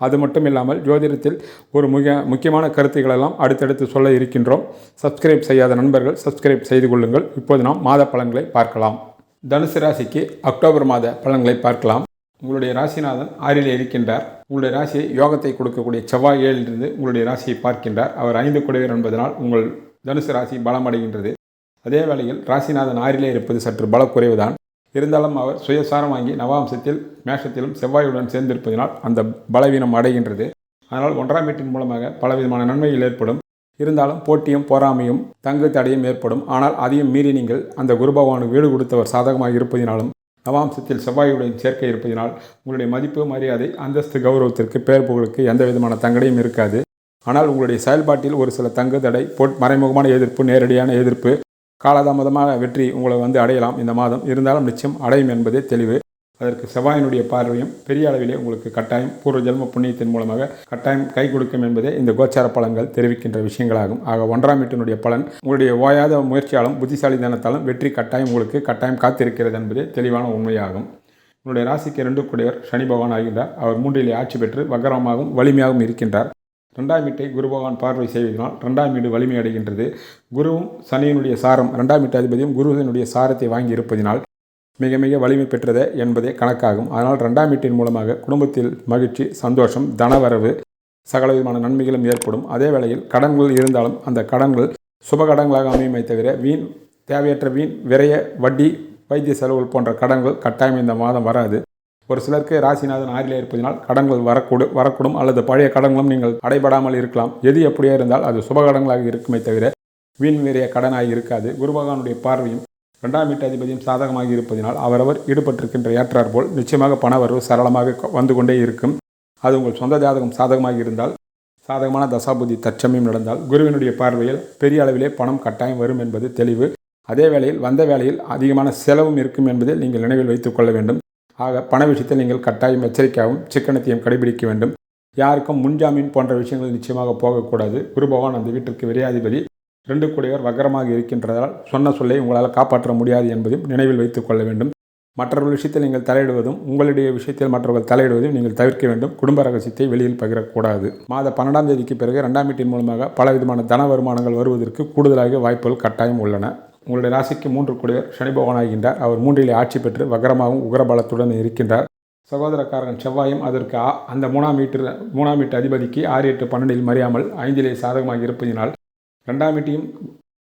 அது மட்டும் இல்லாமல் ஜோதிடத்தில் ஒரு மிக முக்கியமான கருத்துக்களெல்லாம் அடுத்தடுத்து சொல்ல இருக்கின்றோம். சப்ஸ்கிரைப் செய்யாத நண்பர்கள் சப்ஸ்கிரைப் செய்து கொள்ளுங்கள். இப்போது நாம் மாத பலன்களை பார்க்கலாம். தனுசு ராசிக்கு அக்டோபர் மாத பலன்களை பார்க்கலாம். உங்களுடைய ராசிநாதன் ஆறில் இருக்கின்றார். உங்களுடைய ராசியை யோகத்தை கொடுக்கக்கூடிய செவ்வாய் ஏழிலிருந்து உங்களுடைய ராசியை பார்க்கின்றார். அவர் ஐந்து குடைவர் என்பதனால் உங்கள் தனுசு ராசி பலமடைகின்றது. அதே வேளையில் ராசிநாதன் ஆறிலே இருப்பது சற்று பலக்குறைவுதான். இருந்தாலும் அவர் சுயசாரம் வாங்கி நவாம்சத்தில் மேஷத்திலும் செவ்வாயுடன் சேர்ந்திருப்பதனால் அந்த பலவீனம் அடைகின்றது. அதனால் ஒன்றாம் வீட்டின் மூலமாக பலவிதமான நன்மைகள் ஏற்படும். இருந்தாலும் போட்டியும் பொறாமையும் தங்கு தடையும் ஏற்படும். ஆனால் அதையும் மீறி நீங்கள் அந்த குரு பகவானுக்கு வீடு கொடுத்தவர் சாதகமாக இருப்பதினாலும் நவாம்சத்தில் செவ்வாயுடன் சேர்க்கை இருப்பதினால் உங்களுடைய மதிப்பு மரியாதை அந்தஸ்து கௌரவத்திற்கு பேர் புகழுக்கு எந்த விதமான தங்கடையும் இருக்காது. ஆனால் உங்களுடைய செயல்பாட்டில் ஒரு சில தங்கு தடை போட் மறைமுகமான எதிர்ப்பு நேரடியான எதிர்ப்பு காலதாமதமாக வெற்றி உங்களை வந்து அடையலாம் இந்த மாதம். இருந்தாலும் நிச்சயம் அடையும் என்பதே தெளிவு. அதற்கு செவ்வாயினுடைய பார்வையும் பெரிய அளவிலே உங்களுக்கு கட்டாயம் பூர்வ ஜென்ம புண்ணியத்தின் மூலமாக கட்டாயம் கை கொடுக்கும் என்பதே இந்த கோச்சார பலன்கள் தெரிவிக்கின்ற விஷயங்களாகும். ஆக ஒன்றாம் வீட்டினுடைய பலன் உங்களுடைய ஓயாத முயற்சியாலும் புத்திசாலித்தனத்தாலும் வெற்றி கட்டாயம் உங்களுக்கு கட்டாயம் காத்திருக்கிறது என்பதே தெளிவான உண்மையாகும். உங்களுடைய ராசிக்கு இரண்டு கூடியவர் சனி பகவான் ஆகின்றார். அவர் மூன்றிலே ஆட்சி பெற்று வக்கரமாகவும் வலிமையாகவும் இருக்கின்றார். ரெண்டாம் வீட்டை குரு பகவான் பார்வை செய்வதனால் ரெண்டாம் வீடு வலிமை அடைகின்றது. குருவும் சனியினுடைய சாரம் ரெண்டாம் வீட்டு அதிபதியும் குருவினுடைய சாரத்தை வாங்கி இருப்பதினால் மிக மிக வலிமை பெற்றது என்பதே கணக்காகும். அதனால் ரெண்டாம் வீட்டின் மூலமாக குடும்பத்தில் மகிழ்ச்சி சந்தோஷம் தனவரவு சகலவிதமான நன்மைகளும் ஏற்படும். அதே வேளையில் கடன்கள் இருந்தாலும் அந்த கடன்கள் சுப கடன்களாக அமையுமே தவிர வீண் தேவையற்ற வீண் விரைய வட்டி வைத்திய செலவுகள் போன்ற கடன்கள் கட்டாயம் இந்த மாதம் வராது. ஒரு சிலருக்கு ராசிநாதன் ஆறிலே இருப்பதனால் கடன்கள் வரக்கூடும் வரக்கூடும் அல்லது பழைய கடன்களும் நீங்கள் அடைபடாமல் இருக்கலாம். எது எப்படியே இருந்தால் அது சுபகடங்களாக இருக்குமே தவிர வீண் வேறிய கடனாக இருக்காது. குரு பகவானுடைய பார்வையும் ரெண்டாம் வீட்டு அதிபதியும் சாதகமாக இருப்பதனால் அவரவர் ஈடுபட்டிருக்கின்ற ஏற்றார் போல் நிச்சயமாக பணவரவு சரளமாக வந்து கொண்டே இருக்கும். அது உங்கள் சொந்த ஜாதகம் சாதகமாக இருந்தால் சாதகமான தசாபுதி தற்சமயம் நடந்தால் குருவினுடைய பார்வையில் பெரிய அளவிலே பணம் கட்டாயம் வரும் என்பது தெளிவு. அதே வேளையில் வந்த வேளையில் அதிகமான செலவும் இருக்கும் என்பதை நீங்கள் நினைவில் வைத்துக் கொள்ள வேண்டும். ஆக பண விஷயத்தில் நீங்கள் கட்டாயம் எச்சரிக்கையாகவும் சிக்கனத்தையும் கடைபிடிக்க வேண்டும். யாருக்கும் முன்ஜாமீன் போன்ற விஷயங்கள் நிச்சயமாக போகக்கூடாது. குருபகவான் அந்த வீட்டிற்கு விரையாதிபதி. ரெண்டு கூடையவர் வக்கரமாக இருக்கின்றதால் சொன்ன சொல்லை உங்களால் காப்பாற்ற முடியாது என்பதையும் நினைவில் வைத்துக் கொள்ள வேண்டும். மற்றவர்கள் விஷயத்தில் நீங்கள் தலையிடுவதும் உங்களுடைய விஷயத்தில் மற்றவர்கள் தலையிடுவதையும் நீங்கள் தவிர்க்க வேண்டும். குடும்ப ரகசியத்தை வெளியில் பகிரக்கூடாது. மாத பன்னெண்டாம் தேதிக்கு பிறகு ரெண்டாம் வீட்டின் மூலமாக பல விதமான தன வருமானங்கள் வருவதற்கு கூடுதலாக வாய்ப்புகள் கட்டாயம் உள்ளன. உங்களுடைய ராசிக்கு மூன்று கூடியவர் சனி பகவான் ஆகின்றார். அவர் மூன்றிலே ஆட்சி பெற்று வக்கரமாகவும் உகரபலத்துடன் இருக்கின்றார். சகோதரக்காரன் செவ்வாயும் அதற்கு அந்த மூணாம் வீட்டு மூணாம் வீட்டு அதிபதிக்கு ஆறு எட்டு பன்னெண்டில் மறியாமல் ஐந்திலே சாதகமாக இருப்பதினால் ரெண்டாம் வீட்டையும்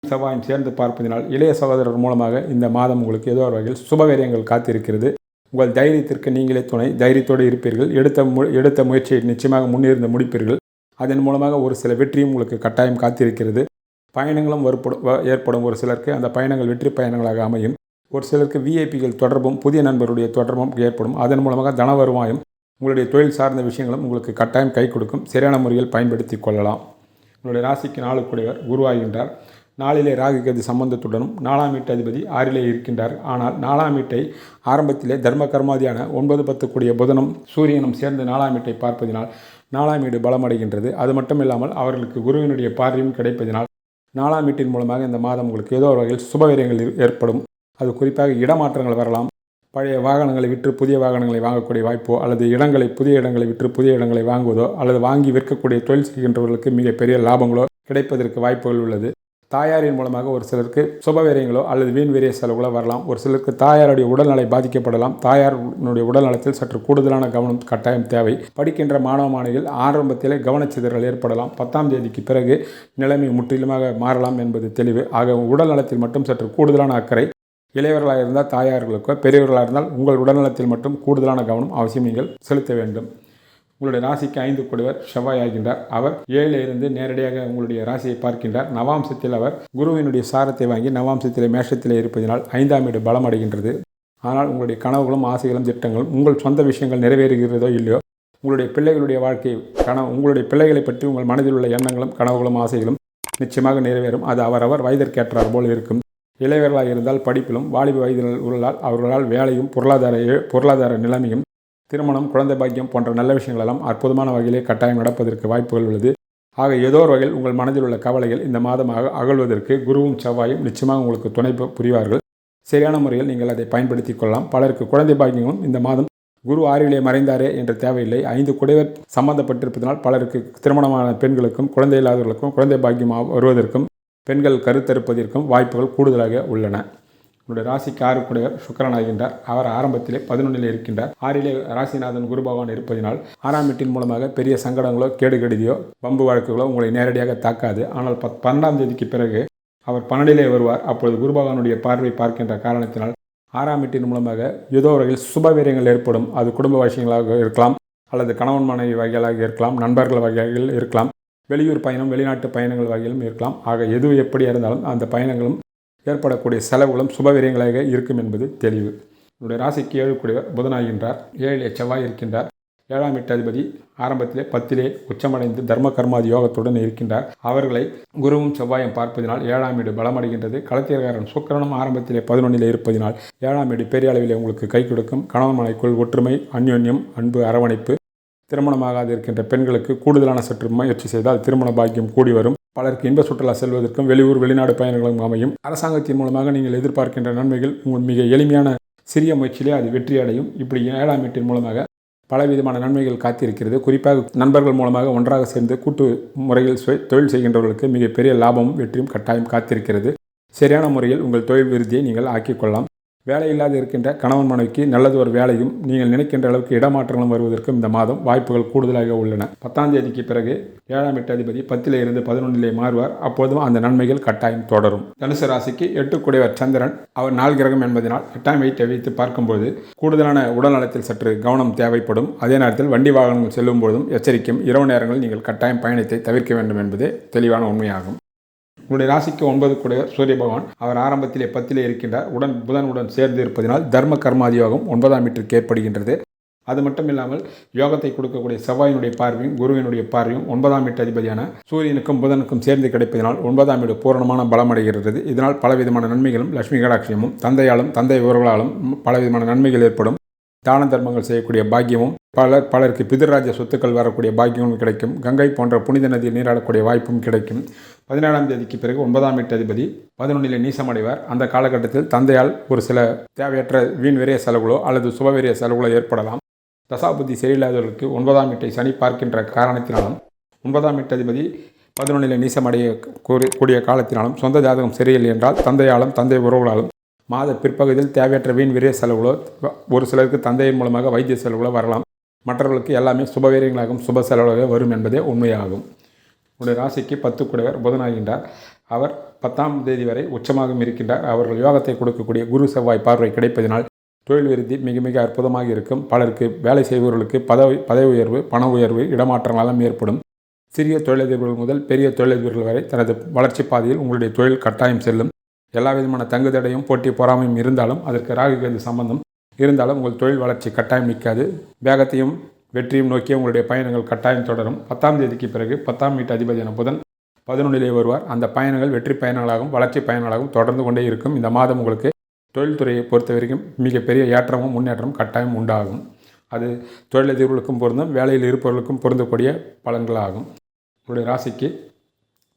செவ்வாயும் சேர்ந்து பார்ப்பதினால் இளைய சகோதரர் மூலமாக இந்த மாதம் உங்களுக்கு ஏதோ ஒரு வகையில் சுபவீரியங்கள் காத்திருக்கிறது. உங்கள் தைரியத்திற்கு நீங்களே துணை தைரியத்தோடு இருப்பீர்கள். எடுத்த மு எடுத்த முயற்சியை நிச்சயமாக முன்னிருந்து முடிப்பீர்கள். அதன் மூலமாக ஒரு சில வெற்றியும் உங்களுக்கு கட்டாயம் காத்திருக்கிறது. பயணங்களும் ஏற்படும் ஏற்படும் ஒரு சிலருக்கு. அந்த பயணங்கள் வெற்றி பயணங்களாக அமையும். ஒரு சிலருக்கு விஐபிகள் தொடர்பும் புதிய நண்பருடைய தொடர்பும் ஏற்படும். அதன் மூலமாக தன வருவாயும் உங்களுடைய தொழில் சார்ந்த விஷயங்களும் உங்களுக்கு கட்டாயம் கை கொடுக்கும். சரியான முறையில் பயன்படுத்தி கொள்ளலாம். உங்களுடைய ராசிக்கு நாளுக்குடையவர் குருவாகின்றார் நாளிலே ராகு கதி சம்பந்தத்துடனும் நாலாம் வீட்டு அதிபதி ஆறிலே இருக்கின்றார். ஆனால் நாலாம் வீட்டை ஆரம்பத்திலே தர்ம கர்மாதியான ஒன்பது பத்து கூடிய புதனும் சூரியனும் சேர்ந்து நாலாம் வீட்டை பார்ப்பதினால் நாலாம் வீடு பலமடைகின்றது. அது மட்டும் இல்லாமல் அவர்களுக்கு குருவினுடைய பார்வையும் கிடைப்பதினால் நாலாம் வீட்டின் மூலமாக இந்த மாதம் உங்களுக்கு ஏதோ ஒரு வகையில் சுபவீரியங்கள் ஏற்படும். அது குறிப்பாக இடமாற்றங்கள் வரலாம். பழைய வாகனங்களை விற்று புதிய வாகனங்களை வாங்கக்கூடிய வாய்ப்போ அல்லது இடங்களை புதிய இடங்களை விற்று புதிய இடங்களை வாங்குவதோ அல்லது வாங்கி விற்கக்கூடிய தொழில் செய்கின்றவர்களுக்கு மிகப்பெரிய லாபங்களோ கிடைப்பதற்கு வாய்ப்புகள் உள்ளது. தாயாரின் மூலமாக ஒரு சிலருக்கு சுபவீரியங்களோ அல்லது வீண் வீரிய செலவுகளோ வரலாம். ஒரு சிலருக்கு தாயாருடைய உடல்நிலை பாதிக்கப்படலாம். தாயாருடைய உடல்நலத்தில் சற்று கூடுதலான கவனம் கட்டாயம் தேவை. படிக்கின்ற மாணவ மாணவிகள் ஆரம்பத்திலே கவனச்சிதறல் ஏற்படலாம். பத்தாம் தேதிக்கு பிறகு நிலைமை முற்றிலுமாக மாறலாம் என்பது தெளிவு. ஆக உடல்நலத்தில் மட்டும் சற்று கூடுதலான அக்கறை. இளையவர்களாக இருந்தால் தாயார்களுக்கோ பெரியவர்களாக இருந்தால் உங்கள் உடல்நலத்தில் மட்டும் கூடுதலான கவனம் அவசியம் நீங்கள் செலுத்த வேண்டும். உங்களுடைய ராசிக்கு ஐந்து கூடியவர் செவ்வாய் ஆகின்றார். அவர் ஏழில் இருந்து நேரடியாக உங்களுடைய ராசியை பார்க்கின்றார். நவாம்சத்தில் அவர் குருவினுடைய சாரத்தை வாங்கி நவாம்சத்தில் மேஷத்தில் இருப்பதினால் ஐந்தாம் வீடு பலம் அடைகின்றது ஆனால் உங்களுடைய கனவுகளும் ஆசைகளும் திட்டங்களும் உங்கள் சொந்த விஷயங்கள் நிறைவேறுகிறதோ இல்லையோ உங்களுடைய பிள்ளைகளுடைய வாழ்க்கை கனவு உங்களுடைய பிள்ளைகளை பற்றி உங்கள் மனதில் உள்ள எண்ணங்களும் கனவுகளும் ஆசைகளும் நிச்சயமாக நிறைவேறும். அது அவரவர் வயதிற்கேற்றார் போல் இருக்கும். இளையவர்களாக இருந்தால் படிப்பிலும் வாலிப வயதில் உள்ளால் அவர்களால் வேலையும் பொருளாதார பொருளாதார நிலைமையும் திருமணம் குழந்தை பாக்கியம் போன்ற நல்ல விஷயங்களெல்லாம் அற்புதமான வகையிலே கட்டாயம் நடப்பதற்கு வாய்ப்புகள் உள்ளது. ஆக ஏதோ ஒரு வகையில் உங்கள் மனதில் உள்ள கவலைகள் இந்த மாதமாக அகழ்வதற்கு குருவும் செவ்வாயும் நிச்சயமாக உங்களுக்கு துணை புரிவார்கள். சரியான முறையில் நீங்கள் அதை பயன்படுத்தி கொள்ளலாம். பலருக்கு குழந்தை பாக்கியமும் இந்த மாதம் குரு ஆறிலே மறைந்தாரே என்ற தேவையில்லை. ஐந்து குடைவர் சம்பந்தப்பட்டிருப்பதனால் பலருக்கு திருமணமான பெண்களுக்கும் குழந்தை இல்லாதவர்களுக்கும் குழந்தை பாக்கியம் வருவதற்கும் பெண்கள் கருத்தறுப்பதற்கும் வாய்ப்புகள் கூடுதலாக உள்ளன. உங்களுடைய ராசிக்கு சுக்கரன் ஆகின்றார். அவர் ஆரம்பத்திலே பதினொன்றில் இருக்கின்றார். ஆறிலே ராசிநாதன் குரு பகவான் இருப்பதினால் ஆறாம் வீட்டின் மூலமாக பெரிய சங்கடங்களோ கேடு கெடுதியோ பம்பு வழக்குகளோ உங்களை நேரடியாக தாக்காது. ஆனால் பத் பன்னெண்டாம் தேதிக்கு பிறகு அவர் பன்னெண்டிலே வருவார். அப்பொழுது குரு பகவானுடைய பார்வை பார்க்கின்ற காரணத்தினால் ஆறாம் வீட்டின் மூலமாக ஏதோ வகையில் சுபவீரியங்கள் ஏற்படும். அது குடும்ப விஷயங்களாக இருக்கலாம் அல்லது கணவன் மனைவி வகைகளாக இருக்கலாம் நண்பர்கள் வகைகள் இருக்கலாம் வெளியூர் பயணம் வெளிநாட்டு பயணங்கள் வகையிலும் இருக்கலாம். ஆக எது எப்படி இருந்தாலும் அந்த பயணங்களும் ஏற்படக்கூடிய செலவுகளும் சுபவீரியங்களாக இருக்கும் என்பது தெளிவு. என்னுடைய ராசிக்கு ஏழு கூடியவர் புதனாகின்றார். ஏழிலே செவ்வாய் இருக்கின்றார். ஏழாம் எட்டு அதிபதி ஆரம்பத்திலே பத்திலே உச்சமடைந்து தர்ம கர்மாதி யோகத்துடன் இருக்கின்றார். அவர்களை குருவும் செவ்வாயும் பார்ப்பதினால் ஏழாம் வீடு பலமடைகின்றது. களத்தியக்காரன் சுக்கரனும் ஆரம்பத்திலே பதினொன்றிலே இருப்பதினால் ஏழாம் வீடு பெரிய அளவிலே உங்களுக்கு கை கொடுக்கும். கணவன் மனைக்குள் ஒற்றுமை அந்யோன்யம் அன்பு அரவணைப்பு திருமணமாகாது இருக்கின்ற பெண்களுக்கு கூடுதலான சற்று முயற்சி செய்தால் திருமண பாக்கியம் கூடி வரும். பலருக்கு இன்ப சுற்றுலா செல்வதற்கும் வெளியூர் வெளிநாடு பயணங்களும் அமையும். அரசாங்கத்தின் மூலமாக நீங்கள் எதிர்பார்க்கின்ற நன்மைகள் உங்கள் மிக எளிமையான சிறிய முயற்சியிலே அது வெற்றி அடையும் இப்படி ஏழாம் வீட்டின் மூலமாக பலவிதமான நன்மைகள் காத்திருக்கிறது. குறிப்பாக நண்பர்கள் மூலமாக ஒன்றாக சேர்ந்து கூட்டு முறையில் தொழில் செய்கின்றவர்களுக்கு மிகப்பெரிய லாபமும் வெற்றியும் கட்டாயம் காத்திருக்கிறது. சரியான முறையில் உங்கள் தொழில் விருதியை நீங்கள் ஆக்கிக்கொள்ளலாம் வேலை இருக்கின்ற கணவன் மனைவிக்கு நல்லது ஒரு வேலையும் நீங்கள் நினைக்கின்ற அளவுக்கு இடமாற்றங்களும் வருவதற்கும் இந்த மாதம் வாய்ப்புகள் கூடுதலாக உள்ளன. பத்தாம் தேதிக்கு பிறகு ஏழாம் எட்டு அதிபதி பத்திலே இருந்து பதினொன்றிலே மாறுவார். அப்போதும் அந்த நன்மைகள் கட்டாயம் தொடரும். தனுசு ராசிக்கு எட்டு குடைவர் சந்திரன். அவர் நாள் கிரகம் என்பதனால் எட்டாம் வீட்டை வைத்து பார்க்கும்போது கூடுதலான உடல் நலத்தில் சற்று கவனம் தேவைப்படும். அதே நேரத்தில் வண்டி வாகனங்கள் செல்லும் பொழுதும் எச்சரிக்கும். இரவு நேரங்களில் நீங்கள் கட்டாயம் பயணத்தை தவிர்க்க வேண்டும் என்பதே தெளிவான உண்மையாகும். உங்களுடைய ராசிக்கு ஒன்பது கூட சூரிய பகவான் அவர் ஆரம்பத்திலே பத்திலே இருக்கின்றார். உடன் புதனுடன் சேர்ந்து இருப்பதினால் தர்ம கர்மாதியோகம் ஒன்பதாம் வீட்டிற்கு ஏற்படுகின்றது. அது மட்டும் இல்லாமல் யோகத்தை கொடுக்கக்கூடிய செவ்வாயினுடைய பார்வையும் குருவினுடைய பார்வையும் ஒன்பதாம் வீட்டு அதிபதியான சூரியனுக்கும் புதனுக்கும் சேர்ந்து கிடைப்பதனால் ஒன்பதாம் வீடு பூரணமான பலமடைகிறது. இதனால் பலவிதமான நன்மைகளும் லட்சுமி கடாட்சியமும் தந்தையாலும் தந்தை உறவுகளாலும் பலவிதமான நன்மைகள் ஏற்படும். தான தர்மங்கள் செய்யக்கூடிய பாக்கியமும் பலர் பலருக்கு பிதிராஜ சொத்துக்கள் வரக்கூடிய பாக்கியமும் கிடைக்கும். கங்கை போன்ற புனித நதியில் நீராடக்கூடிய வாய்ப்பும் கிடைக்கும். பதினேழாம் தேதிக்கு பிறகு ஒன்பதாம் வீட்டு அதிபதி பதினொன்றிலே நீசமடைவார். அந்த காலகட்டத்தில் தந்தையால் ஒரு சில தேவையற்ற வீண் விரைய செலவுகளோ அல்லது சுபவிரைய செலவுகளோ ஏற்படலாம். தசாபுத்தி சரியில்லாதவர்களுக்கு ஒன்பதாம் வீட்டை சனி பார்க்கின்ற காரணத்தினாலும் ஒன்பதாம் வீட்டதிபதி அதிபதி நீசமடைய கூடிய காலத்தினாலும் சொந்த ஜாதகம் சரியில்லை என்றால் தந்தையாலும் தந்தை உறவுகளாலும் மாத பிற்பகுதியில் தேவையற்ற வீண் விரைய செலவுகளோ ஒரு சிலருக்கு தந்தையின் மூலமாக வைத்திய செலவுகளோ வரலாம். மற்றவர்களுக்கு எல்லாமே சுபவீரியங்களாகும் சுப செலவுகளாக வரும் என்பதே உண்மையாகும். உடைய ராசிக்கு பத்து குடைவர் புதனாகின்றார். அவர் பத்தாம் தேதி வரை உச்சமாகவும் இருக்கின்றார். அவர்கள் யோகத்தை கொடுக்கக்கூடிய குரு செவ்வாய் பார்வை கிடைப்பதினால் தொழில் விருத்தி மிக மிக அற்புதமாக இருக்கும். பலருக்கு வேலை செய்பவர்களுக்கு பதவி பதவி உயர்வு பண உயர்வு இடமாற்றங்களெல்லாம் ஏற்படும். சிறிய தொழிலதிபர்கள் முதல் பெரிய தொழிலதிபர்கள் வரை தனது வளர்ச்சி பாதையில் உங்களுடைய தொழில் கட்டாயம் செல்லும். எல்லா விதமான தங்குதடையும் போட்டி பொறாமையும் இருந்தாலும் அதற்கு ராகு கேது சம்பந்தம் இருந்தாலும் உங்கள் தொழில் வளர்ச்சி கட்டாயம் நிற்காது. வேகத்தையும் வெற்றியும் நோக்கி உங்களுடைய பயணங்கள் கட்டாயம் தொடரும். பத்தாம் தேதிக்கு பிறகு பத்தாம் வீட்டு அதிபதியான புதன் பதினொன்றிலே வருவார். அந்த பயணங்கள் வெற்றி பயணங்களாகவும் வளர்ச்சி பயணங்களாகவும் தொடர்ந்து கொண்டே இருக்கும். இந்த மாதம் உங்களுக்கு தொழில்துறையை பொறுத்த வரைக்கும் மிகப்பெரிய ஏற்றமும் முன்னேற்றமும் கட்டாயம் உண்டாகும். அது தொழிலதிபர்களுக்கும் பொருந்தும் வேலையில் இருப்பவர்களுக்கும் பொருந்தக்கூடிய பலன்களாகும். உங்களுடைய ராசிக்கு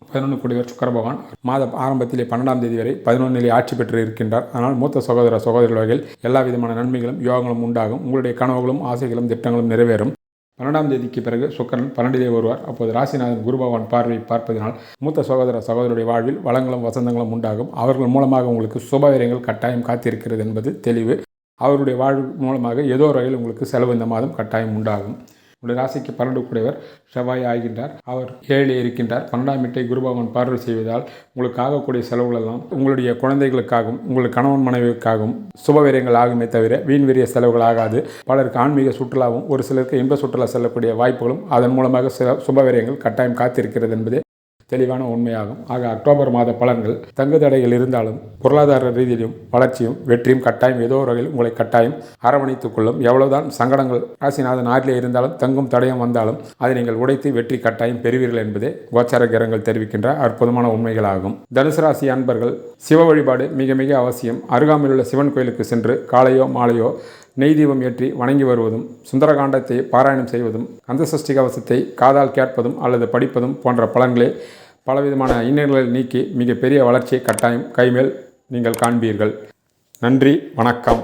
பதினொன்று கூடியவர் சுக்கர பகவான் மாத ஆரம்பத்திலே பன்னெண்டாம் தேதி வரை பதினொன்றிலே ஆட்சி பெற்று இருக்கின்றார் ஆனால் மூத்த சகோதர சகோதரிகள் வகையில் எல்லா விதமான நன்மைகளும் யோகங்களும் உண்டாகும். உங்களுடைய கனவுகளும் ஆசைகளும் திட்டங்களும் நிறைவேறும். பன்னெண்டாம் தேதிக்கு பிறகு சுக்கரன் பன்னெண்டிலே வருவார். அப்போது ராசிநாதன் குரு பகவான் பார்வையை பார்ப்பதனால் மூத்த சகோதர சகோதரருடைய வாழ்வில் வளங்களும் வசந்தங்களும் உண்டாகும். அவர்கள் மூலமாக உங்களுக்கு சுபவீரங்கள் கட்டாயம் காத்திருக்கிறது என்பது தெளிவு. அவருடைய வாழ்வு மூலமாக ஏதோ வகையில் உங்களுக்கு செலவு இந்த மாதம் கட்டாயம் உண்டாகும். உடைய ராசிக்கு பன்னெண்டு கூடியவர் செவ்வாய் ஆகின்றார். அவர் ஏழு இருக்கின்றார். பன்னெண்டாம் வீட்டை குருபகவான் பார்வை செய்வதால் உங்களுக்கு ஆகக்கூடிய செலவுகளெல்லாம் உங்களுடைய குழந்தைகளுக்காகவும் உங்கள் கணவன் மனைவிக்காகவும் சுபவீரியங்கள் ஆகுமே தவிர வீண் வீரிய செலவுகள் ஆகாது. பலருக்கு ஆன்மீக சுற்றுலாவும் ஒரு சிலருக்கு இன்ப சுற்றுலா செல்லக்கூடிய வாய்ப்புகளும் அதன் மூலமாக சில சுபவீரியங்கள் கட்டாயம் காத்திருக்கிறது என்பதே தெளிவான உண்மையாகும். ஆக அக்டோபர் மாத பலன்கள் தங்கு தடைகள் இருந்தாலும் பொருளாதார ரீதியிலும் வளர்ச்சியும் வெற்றியும் கட்டாயம் ஏதோ ஒரு வகையில் உங்களை கட்டாயம் அரவணைத்துக் கொள்ளும். எவ்வளவுதான் சங்கடங்கள் ராசிநாதன் ஆறிலே இருந்தாலும் தங்கும் தடயம் வந்தாலும் அதை நீங்கள் உடைத்து வெற்றி கட்டாயம் பெறுவீர்கள் என்பதே கோச்சார கிரகங்கள் தெரிவிக்கின்ற அற்புதமான உண்மைகளாகும். தனுசு ராசி அன்பர்கள் சிவ வழிபாடு மிக மிக அவசியம். அருகாமையில் உள்ள சிவன் கோயிலுக்கு சென்று காலையோ மாலையோ நெய் தீபம் ஏற்றி வணங்கி வருவதும் சுந்தரகாண்டத்தை பாராயணம் செய்வதும் கந்தசஷ்டி கவசத்தை காதால் கேட்பதும் அல்லது படிப்பதும் போன்ற பலன்களே பலவிதமான இன்னல்களை நீக்கி மிகப்பெரிய வளர்ச்சியை கட்டாயம் கைமேல் நீங்கள் காண்பீர்கள். நன்றி வணக்கம்.